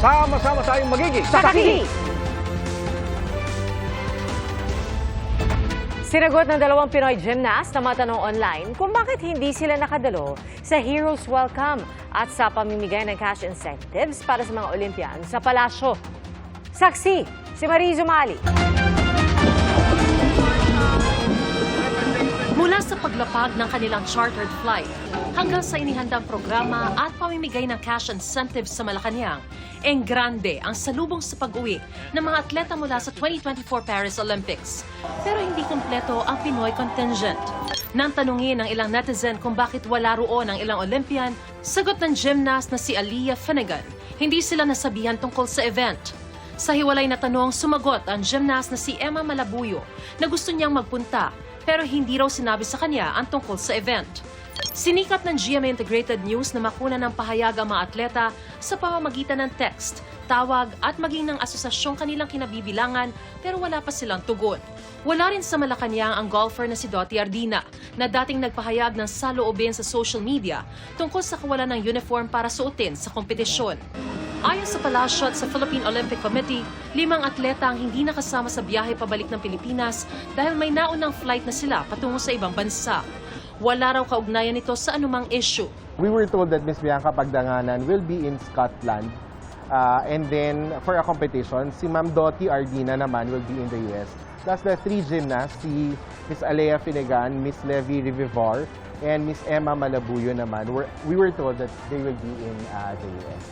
Sama-sama tayong magiging Sakaki! Sinagot ng dalawang Pinoy gymnast na matanong online kung bakit hindi sila nakadalo sa Heroes Welcome at sa pamimigay ng cash incentives para sa mga Olympian sa palasyo. Saksi, si Marie Zumali. Mula sa paglapag ng kanilang chartered flight hanggang sa inihandang programa at pamimigay ng cash incentives sa Malacanang, eng grande ang salubong sa pag-uwi ng mga atleta mula sa 2024 Paris Olympics. Pero hindi kumpleto ang Pinoy contingent. Nang tanungin ng ilang netizen kung bakit wala roon ang ilang Olympian, sagot ng gymnast na si Aliyah Finnegan, hindi sila nasabihan tungkol sa event. Sa hiwalay na tanong, sumagot ang gymnast na si Emma Malabuyo na gusto niyang magpunta pero hindi raw sinabi sa kanya ang tungkol sa event. Sinikat ng GMA Integrated News na makuna ng pahayag ang mga atleta sa pamamagitan ng text, tawag at maging ng asosasyong kanilang kinabibilangan pero wala pa silang tugon. Wala rin sa Malacanang ang golfer na si Dottie Ardina na dating nagpahayag ng saloobin sa social media tungkol sa kawalan ng uniform para suotin sa kompetisyon. Ayon sa palasyo sa Philippine Olympic Committee, limang atleta ang hindi nakasama sa biyahe pabalik ng Pilipinas dahil may naunang flight na sila patungo sa ibang bansa. Wala raw kaugnayan nito sa anumang issue. We were told that Miss Bianca Pagdanganan will be in Scotland. Uh, and then, for a competition, si Ma'am Dottie Ardina naman will be in the US. Plus the three gymnasts, si Miss Alea Finnegan, Miss Levy Rivivor, and Miss Emma Malabuyo naman, were, we were told that they will be in uh, the US.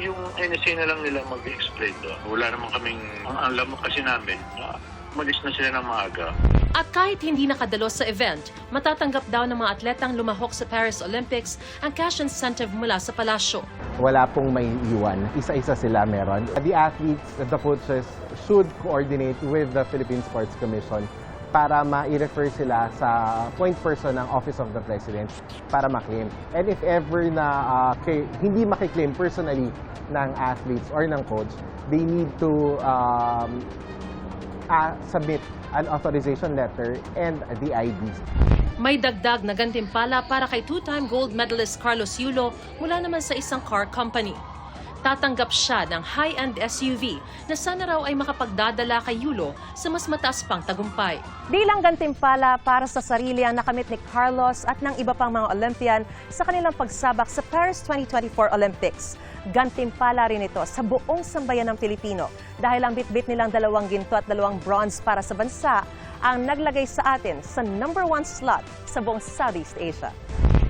Yung NSA na lang nila mag-explain doon. Wala naman kaming, ang alam kasi namin, na umalis na sila ng maaga. At kahit hindi nakadalo sa event, matatanggap daw ng mga atletang lumahok sa Paris Olympics ang cash incentive mula sa palasyo. Wala pong may iwan. Isa-isa sila meron. The athletes, the coaches should coordinate with the Philippine Sports Commission para ma-refer sila sa point person ng Office of the President para ma-claim. And if ever na uh, kay, hindi makiklaim personally ng athletes or ng coach, they need to um, uh, submit an authorization letter and the IDs. May dagdag na gantimpala para kay two-time gold medalist Carlos Yulo mula naman sa isang car company. Tatanggap siya ng high-end SUV na sana raw ay makapagdadala kay Yulo sa mas mataas pang tagumpay. Bilang gantimpala para sa sarili ang nakamit ni Carlos at ng iba pang mga Olympian sa kanilang pagsabak sa Paris 2024 Olympics. Gantimpala rin ito sa buong sambayan ng Pilipino dahil ang bitbit nilang dalawang ginto at dalawang bronze para sa bansa ang naglagay sa atin sa number one slot sa buong Southeast Asia.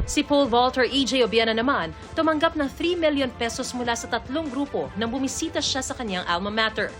Si pole vaulter EJ Obiana naman tumanggap ng 3 million pesos mula sa tatlong grupo nang bumisita siya sa kanyang alma mater.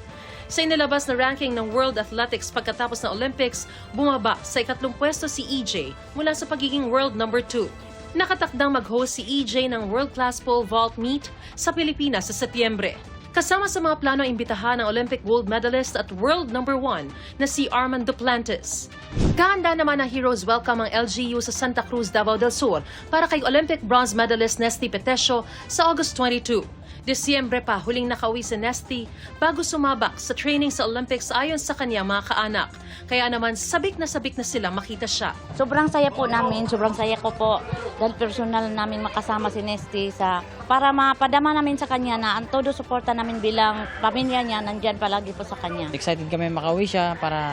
Sa inilabas na ranking ng World Athletics pagkatapos ng Olympics, bumaba sa ikatlong pwesto si EJ mula sa pagiging world number 2. Nakatakdang mag-host si EJ ng world-class pole vault meet sa Pilipinas sa Setyembre. Kasama sa mga plano imbitahan ng Olympic gold medalist at world number one na si Armand Duplantis. Gahanda naman ang Heroes Welcome ang LGU sa Santa Cruz, Davao del Sur para kay Olympic bronze medalist Nesty Petesio sa August 22. Disyembre pa huling nakauwi si Nesty bago sumabak sa training sa Olympics ayon sa kanyang mga kaanak. Kaya naman sabik na sabik na sila makita siya. Sobrang saya po namin, sobrang saya ko po dahil personal namin makasama si Nesty sa para mapadama namin sa kanya na ang todo suporta namin bilang pamilya niya nandyan palagi po sa kanya. Excited kami makauwi siya para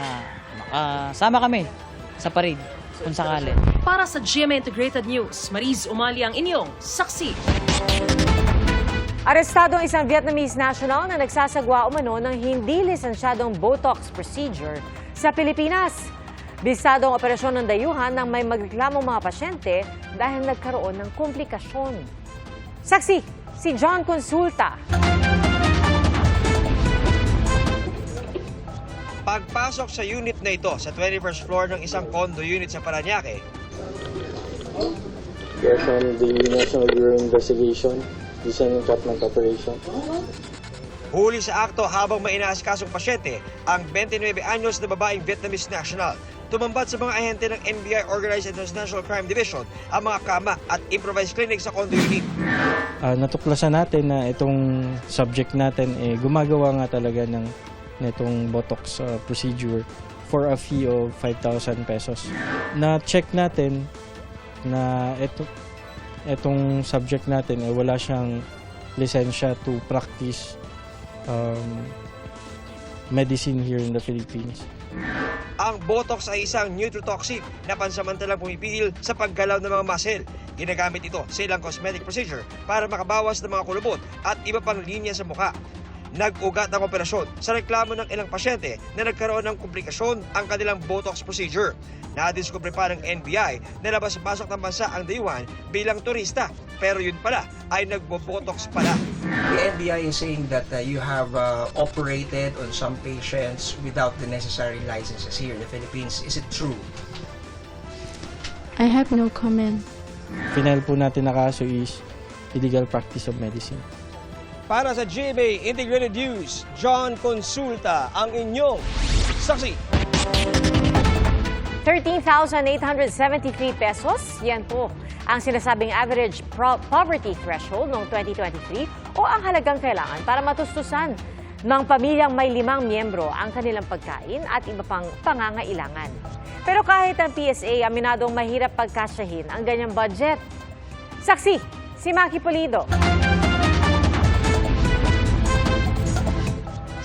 makasama kami sa parade kung sakali. Para sa GMA Integrated News, Mariz Umali ang inyong saksi. Arestado ang isang Vietnamese national na nagsasagwa umano ng hindi lisensyadong Botox procedure sa Pilipinas. Bisado ang operasyon ng dayuhan nang may magreklamong mga pasyente dahil nagkaroon ng komplikasyon. Saksi, si John Consulta. Pagpasok sa unit na ito sa 21st floor ng isang condo unit sa Paranaque, are from the National Bureau Investigation, Design and Catman Operation. huli sa akto habang may inaasikasong pasyente ang 29 anyos na babaeng Vietnamese national. Tumambat sa mga ahente ng NBI Organized International Crime Division ang mga kama at improvised clinic sa condo unit. Ah, natuklasan natin na itong subject natin eh, gumagawa nga talaga ng nitong Botox ah, procedure for a fee of 5,000 pesos. Na-check natin na ito, itong subject natin eh, wala siyang lisensya to practice um, medicine here in the Philippines. Ang Botox ay isang neurotoxin na pansamantalang pumipigil sa paggalaw ng mga muscle. Ginagamit ito sa ilang cosmetic procedure para makabawas ng mga kulubot at iba pang linya sa mukha. Nag-ugat ang operasyon sa reklamo ng ilang pasyente na nagkaroon ng komplikasyon ang kanilang Botox procedure. Nadiskubre pa ng NBI na labas-pasok ng bansa ang dayuhan bilang turista pero yun pala ay nagbo-Botox pala. The NBI is saying that uh, you have uh, operated on some patients without the necessary licenses here in the Philippines. Is it true? I have no comment. Final po natin na kaso is illegal practice of medicine. Para sa GMA Integrated News, John Consulta ang inyong saksi. 13,873 pesos, yan po ang sinasabing average poverty threshold noong 2023 o ang halagang kailangan para matustusan ng pamilyang may limang miyembro ang kanilang pagkain at iba pang pangangailangan. Pero kahit ang PSA, aminadong mahirap pagkasyahin ang ganyang budget. Saksi, si Maki Pulido.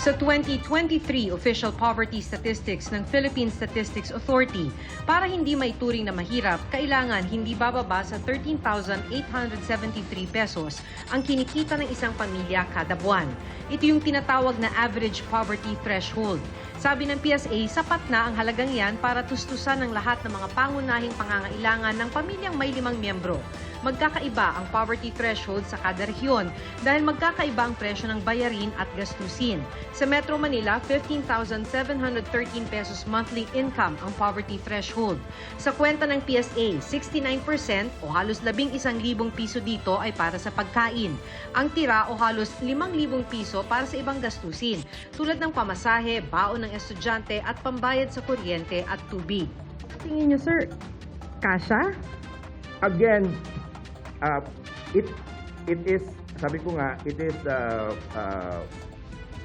Sa 2023 official poverty statistics ng Philippine Statistics Authority, para hindi maituring na mahirap, kailangan hindi bababa sa 13,873 pesos ang kinikita ng isang pamilya kada buwan. Ito yung tinatawag na average poverty threshold. Sabi ng PSA, sapat na ang halagang yan para tustusan ng lahat ng mga pangunahing pangangailangan ng pamilyang may limang miyembro. Magkakaiba ang poverty threshold sa kada rehiyon dahil magkakaiba ang presyo ng bayarin at gastusin. Sa Metro Manila, 15,713 pesos monthly income ang poverty threshold. Sa kwenta ng PSA, 69% o halos 11,000 piso dito ay para sa pagkain. Ang tira o halos 5,000 piso para sa ibang gastusin tulad ng pamasahe, baon ng estudyante at pambayad sa kuryente at tubig. Tingin niyo sir, kasha? again, uh, it it is sabi ko nga it is uh, uh,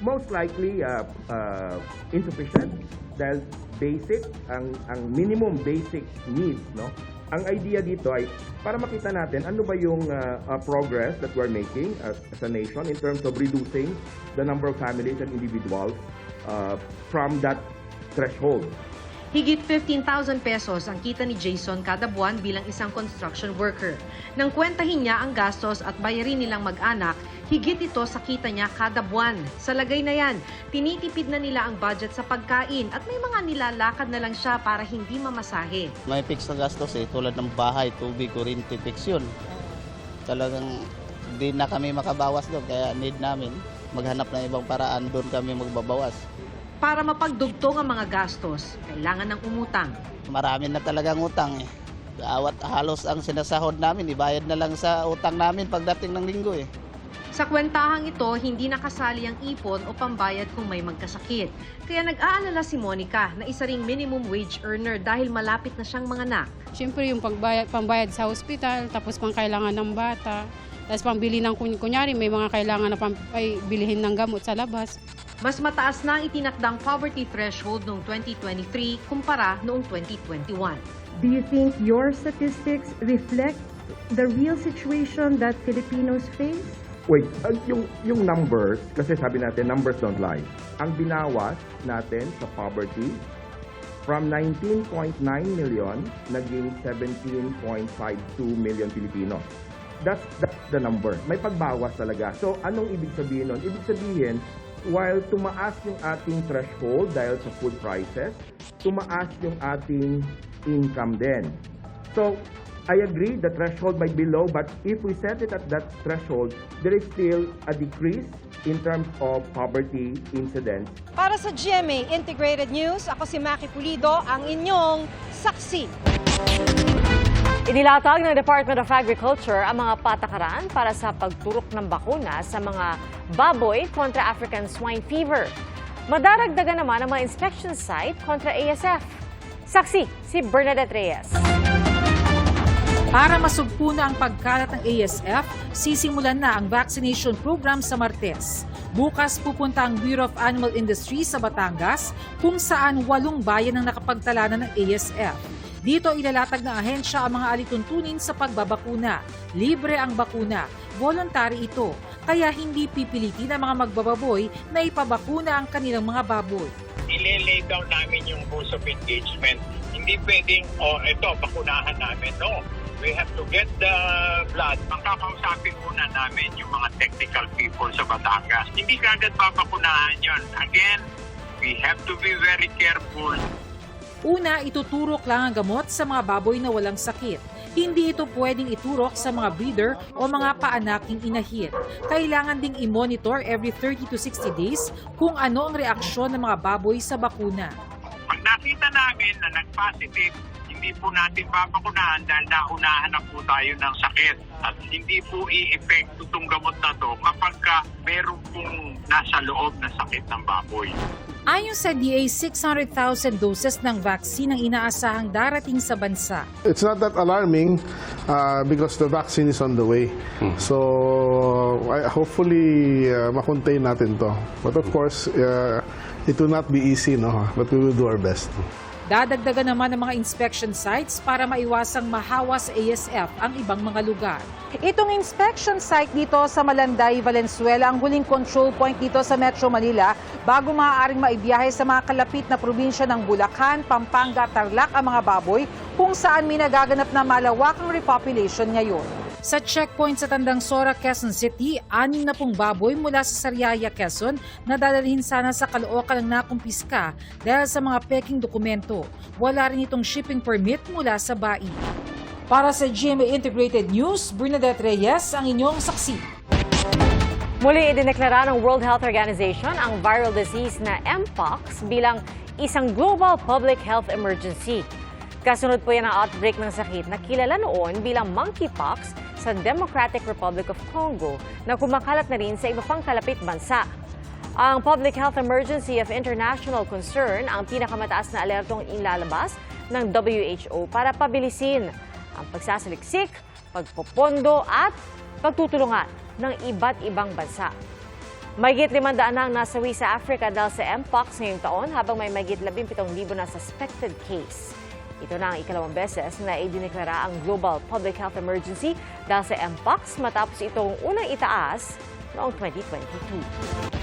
most likely uh, uh, insufficient dahil basic ang ang minimum basic needs no ang idea dito ay para makita natin ano ba yung uh, uh, progress that we're making as, as a nation in terms of reducing the number of families and individuals uh, from that threshold Higit 15,000 pesos ang kita ni Jason kada buwan bilang isang construction worker. Nang kwentahin niya ang gastos at bayarin nilang mag-anak, higit ito sa kita niya kada buwan. Sa lagay na yan, tinitipid na nila ang budget sa pagkain at may mga nilalakad na lang siya para hindi mamasahe. May fix na gastos eh, tulad ng bahay, tubig, kuryente, fix yun. Talagang di na kami makabawas doon, kaya need namin maghanap ng ibang paraan, doon kami magbabawas. Para mapagdugtong ang mga gastos, kailangan ng umutang. Marami na talagang utang eh. Awat halos ang sinasahod namin, ibayad na lang sa utang namin pagdating ng linggo eh. Sa kwentahang ito, hindi nakasali ang ipon o pambayad kung may magkasakit. Kaya nag-aalala si Monica na isa ring minimum wage earner dahil malapit na siyang manganak. Siyempre yung pagbayad, pambayad sa hospital, tapos pang kailangan ng bata, tapos pambili ng kun- kunyari may mga kailangan na pam, ay bilihin ng gamot sa labas. Mas mataas na ang itinakdang poverty threshold noong 2023 kumpara noong 2021. Do you think your statistics reflect the real situation that Filipinos face? Wait, uh, yung, yung numbers, kasi sabi natin, numbers don't lie. Ang binawas natin sa poverty, from 19.9 million, naging 17.52 million Filipino. That's, that's the number. May pagbawas talaga. So, anong ibig sabihin nun? Ibig sabihin, while tumaas yung ating threshold dahil sa food prices, tumaas yung ating income din. So, I agree the threshold might be low, but if we set it at that threshold, there is still a decrease in terms of poverty incidence. Para sa GMA Integrated News, ako si Maki Pulido, ang inyong saksi. Inilatag ng Department of Agriculture ang mga patakaran para sa pagturok ng bakuna sa mga baboy kontra African swine fever. Madaragdagan naman ang mga inspection site kontra ASF. Saksi, si Bernadette Reyes. Para masugpo na ang pagkalat ng ASF, sisimulan na ang vaccination program sa Martes. Bukas pupunta ang Bureau of Animal Industry sa Batangas kung saan walong bayan ang nakapagtala na ng ASF. Dito ilalatag ng ahensya ang mga alituntunin sa pagbabakuna. Libre ang bakuna, voluntary ito, kaya hindi pipilitin ang mga magbababoy na ipabakuna ang kanilang mga baboy. Ilelay down namin yung rules of engagement. Hindi pwedeng, oh, ito, bakunahan namin. No. We have to get the blood. Ang kakausapin muna namin yung mga technical people sa Batangas. Hindi kagad babakunahan yon. Again, we have to be very careful. Una, ituturok lang ang gamot sa mga baboy na walang sakit. Hindi ito pwedeng iturok sa mga breeder o mga paanaking inahit. Kailangan ding i-monitor every 30 to 60 days kung ano ang reaksyon ng mga baboy sa bakuna. Pag nakita namin na nag-positive, hindi po natin babakunahan dahil naunahan na po tayo ng sakit. At hindi po i-epekto itong gamot na to kapag ka meron pong nasa loob na sakit ng baboy. Ayon sa DA, 600,000 doses ng vaccine ang inaasahang darating sa bansa. It's not that alarming uh, because the vaccine is on the way. So I, hopefully uh, makontain natin to. But of course, uh, it will not be easy, no? But we will do our best. Dadagdagan naman ng mga inspection sites para maiwasang mahawa sa ASF ang ibang mga lugar. Itong inspection site dito sa Malanday, Valenzuela ang huling control point dito sa Metro Manila bago maaaring maibiyahe sa mga kalapit na probinsya ng Bulacan, Pampanga, Tarlac ang mga baboy kung saan may nagaganap na malawakang repopulation ngayon. Sa checkpoint sa Tandang Sora, Quezon City, anim na pong baboy mula sa Sariaya, Quezon na dadalhin sana sa Caloocan ng nakumpiska dahil sa mga peking dokumento. Wala rin itong shipping permit mula sa BAI. Para sa GMA Integrated News, Bernadette Reyes ang inyong saksi. Muli idineklara ng World Health Organization ang viral disease na Mpox bilang isang global public health emergency. Kasunod po yan ang outbreak ng sakit na kilala noon bilang monkeypox sa Democratic Republic of Congo na kumakalat na rin sa iba pang kalapit bansa. Ang public health emergency of international concern ang pinakamataas na alertong ilalabas ng WHO para pabilisin ang pagsasaliksik, pagpopondo at pagtutulungan ng iba't ibang bansa. Mayigit 500 na ang nasawi sa Africa dahil sa Mpox ngayong taon habang may mayigit 17,000 na suspected case. Ito na ang ikalawang beses na idineklara ang Global Public Health Emergency dahil sa Mpox matapos itong unang itaas noong 2022.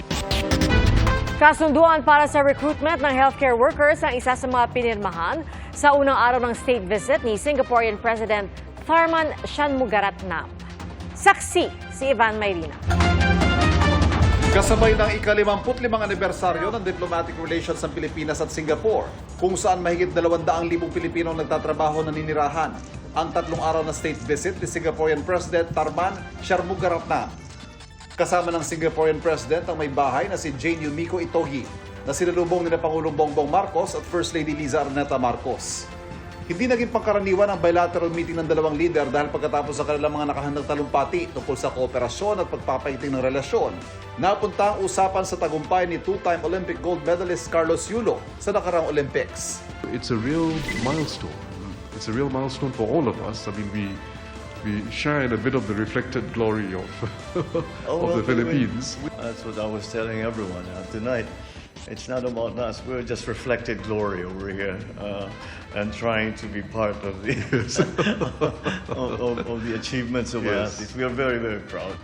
Kasunduan para sa recruitment ng healthcare workers ang isa sa mga pinirmahan sa unang araw ng state visit ni Singaporean President Tharman Shanmugaratnam. Saksi si Ivan Mayrina. Kasabay ng ika-55 anibersaryo ng diplomatic relations ng Pilipinas at Singapore, kung saan mahigit 200,000 Pilipino nagtatrabaho na ninirahan ang tatlong araw na state visit ni Singaporean President Tarman Sharmugaratnam. Kasama ng Singaporean President ang may bahay na si Jane Yumiko Itogi na sinalubong ni Pangulong Bongbong Marcos at First Lady Liza Arneta Marcos. Hindi naging pangkaraniwan ang bilateral meeting ng dalawang leader dahil pagkatapos sa kanilang mga nakahandang talumpati tungkol sa kooperasyon at pagpapaiting ng relasyon, napunta ang usapan sa tagumpay ni two-time Olympic gold medalist Carlos Yulo sa nakarang Olympics. It's a real milestone. It's a real milestone for all of us. I mean, we we share in a bit of the reflected glory of of the Philippines. That's what I was telling everyone uh, tonight. It's not about us. We're just reflected glory over here uh, and trying to be part of the of, of, of the achievements of Yes. athletes. We are very, very proud.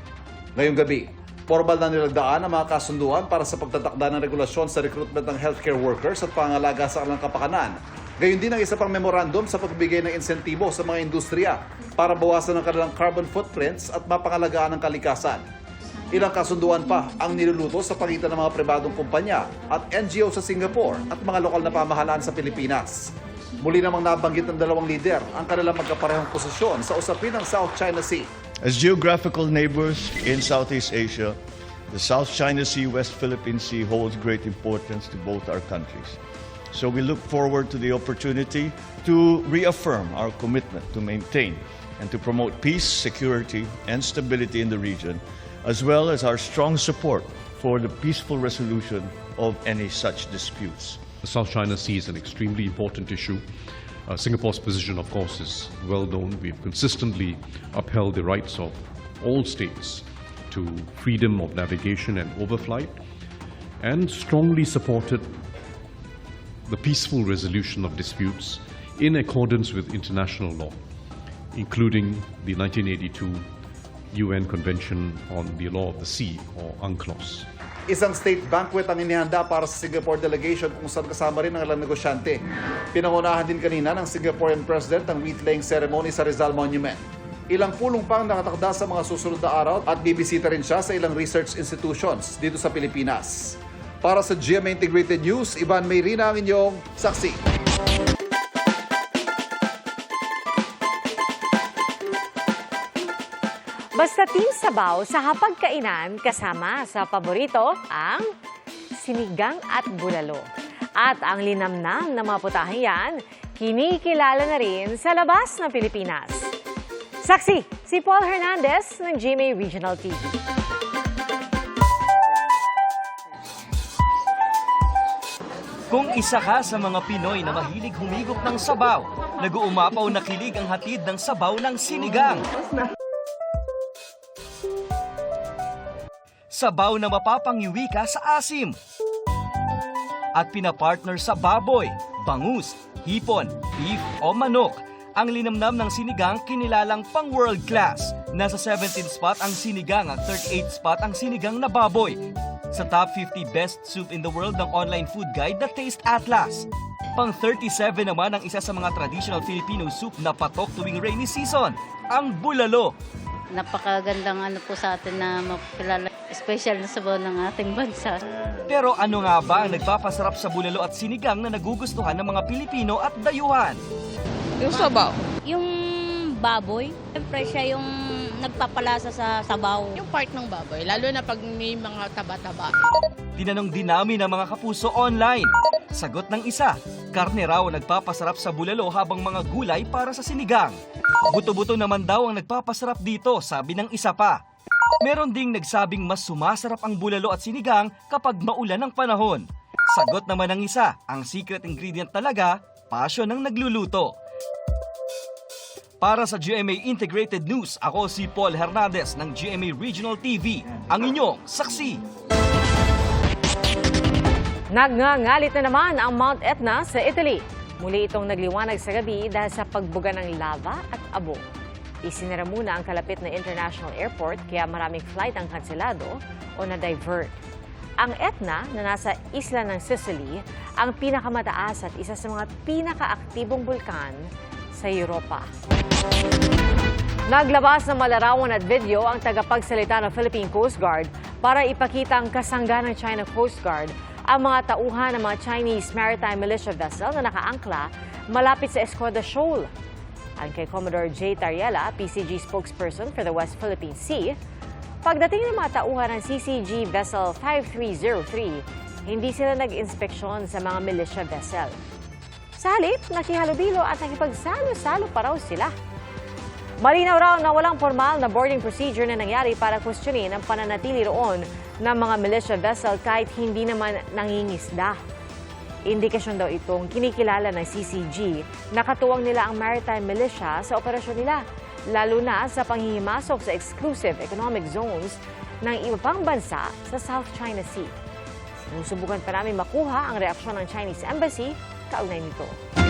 Ngayong gabi, formal na nilagdaan ang mga kasunduan para sa pagtatakda ng regulasyon sa recruitment ng healthcare workers at pangalaga sa kanilang kapakanan. Gayun din ang isa pang memorandum sa pagbigay ng insentibo sa mga industriya para bawasan ang kanilang carbon footprints at mapangalagaan ang kalikasan. Ilang kasunduan pa ang niluluto sa pagitan ng mga pribadong kumpanya at NGO sa Singapore at mga lokal na pamahalaan sa Pilipinas. Muli namang nabanggit ng dalawang lider ang kanilang magkaparehong posisyon sa usapin ng South China Sea. As geographical neighbors in Southeast Asia, the South China Sea, West Philippine Sea holds great importance to both our countries. So we look forward to the opportunity to reaffirm our commitment to maintain and to promote peace, security, and stability in the region, as well as our strong support for the peaceful resolution of any such disputes. The South China Sea is an extremely important issue. Uh, Singapore's position, of course, is well known. We've consistently upheld the rights of all states to freedom of navigation and overflight, and strongly supported the peaceful resolution of disputes in accordance with international law, including the 1982 UN Convention on the Law of the Sea, or UNCLOS. Isang state banquet ang inihanda para sa Singapore delegation kung saan kasama rin ang ilang negosyante. Pinangunahan din kanina ng Singaporean President ang wreath-laying ceremony sa Rizal Monument. Ilang pulong pang nakatakda sa mga susunod na araw at bibisita rin siya sa ilang research institutions dito sa Pilipinas. Para sa GMA Integrated News, Ivan Mayrina ang inyong saksi. Basta team sabaw sa hapagkainan kasama sa paborito ang sinigang at bulalo. At ang linamnam na mga putaheng yan, kinikilala na rin sa labas ng Pilipinas. Saksi, si Paul Hernandez ng GMA Regional TV. Kung isa ka sa mga Pinoy na mahilig humigop ng sabaw, nag-uumapaw na kilig ang hatid ng sabaw ng sinigang. Sabaw na mapapangiwi ka sa asim. At pinapartner sa baboy, bangus, hipon, beef o manok. Ang linamnam ng sinigang kinilalang pang world class. Nasa 17 spot ang sinigang at 38 spot ang sinigang na baboy. Sa top 50 best soup in the world ng online food guide na Taste Atlas. Pang 37 naman ang isa sa mga traditional Filipino soup na patok tuwing rainy season, ang bulalo. Napakagandang ano po sa atin na mapilala special na sabaw ng ating bansa. Pero ano nga ba ang nagpapasarap sa bulalo at sinigang na nagugustuhan ng mga Pilipino at dayuhan? Yung sabaw? Yung baboy. Siyempre siya yung nagpapalasa sa sabaw. Yung part ng baboy, lalo na pag may mga taba-taba. Tinanong din namin ang mga kapuso online. Sagot ng isa, karne raw ang nagpapasarap sa bulalo habang mga gulay para sa sinigang. Buto-buto naman daw ang nagpapasarap dito, sabi ng isa pa. Meron ding nagsabing mas sumasarap ang bulalo at sinigang kapag maulan ang panahon. Sagot naman ng isa, ang secret ingredient talaga, passion ng nagluluto. Para sa GMA Integrated News, ako si Paul Hernandez ng GMA Regional TV, ang inyong saksi. Nagngangalit na naman ang Mount Etna sa Italy. Muli itong nagliwanag sa gabi dahil sa pagbuga ng lava at abo. Isinara muna ang kalapit na international airport kaya maraming flight ang kanselado o na-divert. Ang Etna na nasa isla ng Sicily ang pinakamataas at isa sa mga pinakaaktibong bulkan sa Europa. Naglabas ng malarawan at video ang tagapagsalita ng Philippine Coast Guard para ipakita ang kasangga ng China Coast Guard ang mga tauhan ng mga Chinese maritime militia vessel na nakaangkla malapit sa Escoda Shoal. Ang kay Commodore J. Tariela, PCG spokesperson for the West Philippine Sea, pagdating ng mga tauhan ng CCG Vessel 5303, hindi sila nag-inspeksyon sa mga militia vessel. Sa halip, nakihalubilo at nakipagsalo-salo pa raw sila. Malinaw raw na walang formal na boarding procedure na nangyari para questionin ang pananatili roon ng mga militia vessel kahit hindi naman nangingisda. Indikasyon daw itong kinikilala ng CCG na katuwang nila ang maritime militia sa operasyon nila, lalo na sa panghihimasok sa exclusive economic zones ng iba pang bansa sa South China Sea. Sinusubukan pa namin makuha ang reaksyon ng Chinese Embassy kaugnay nito.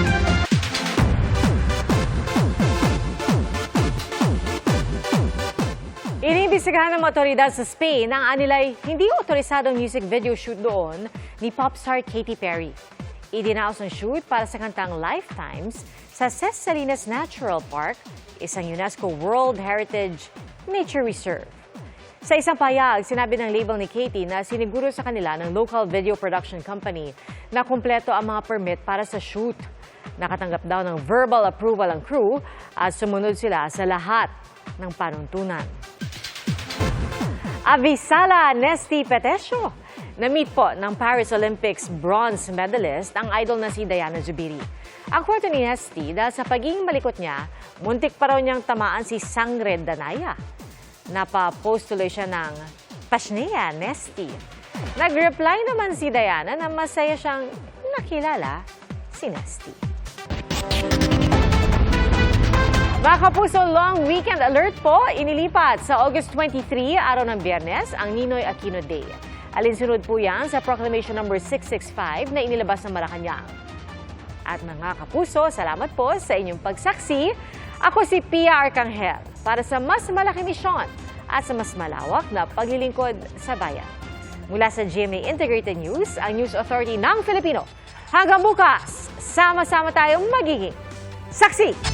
Iniimbestigahan ng otoridad sa Spain ang anilay hindi otorisadong music video shoot doon ni pop star Katy Perry. Idinaos ang shoot para sa kantang Lifetimes sa Ses Salinas Natural Park, isang UNESCO World Heritage Nature Reserve. Sa isang payag, sinabi ng label ni Katy na siniguro sa kanila ng local video production company na kumpleto ang mga permit para sa shoot. Nakatanggap daw ng verbal approval ang crew at sumunod sila sa lahat ng panuntunan. Avisala Nesty Petesio. Na-meet po ng Paris Olympics bronze medalist ang idol na si Diana Zubiri. Ang kwento ni Nesty dahil sa pagiging malikot niya, muntik pa raw niyang tamaan si Sangre Danaya. Napa-post tuloy siya ng Pashnea Nesty. Nag-reply naman si Diana na masaya siyang nakilala si Nesty. Mga kapuso, long weekend alert po inilipat sa August 23, araw ng biyernes, ang Ninoy Aquino Day. Alinsunod po yan sa Proclamation number 665 na inilabas ng Malacanang. At mga kapuso, salamat po sa inyong pagsaksi. Ako si Pia Arcangel para sa mas malaki misyon at sa mas malawak na paglilingkod sa bayan. Mula sa GMA Integrated News, ang News Authority ng Filipino. Hanggang bukas, sama-sama tayong magiging saksi!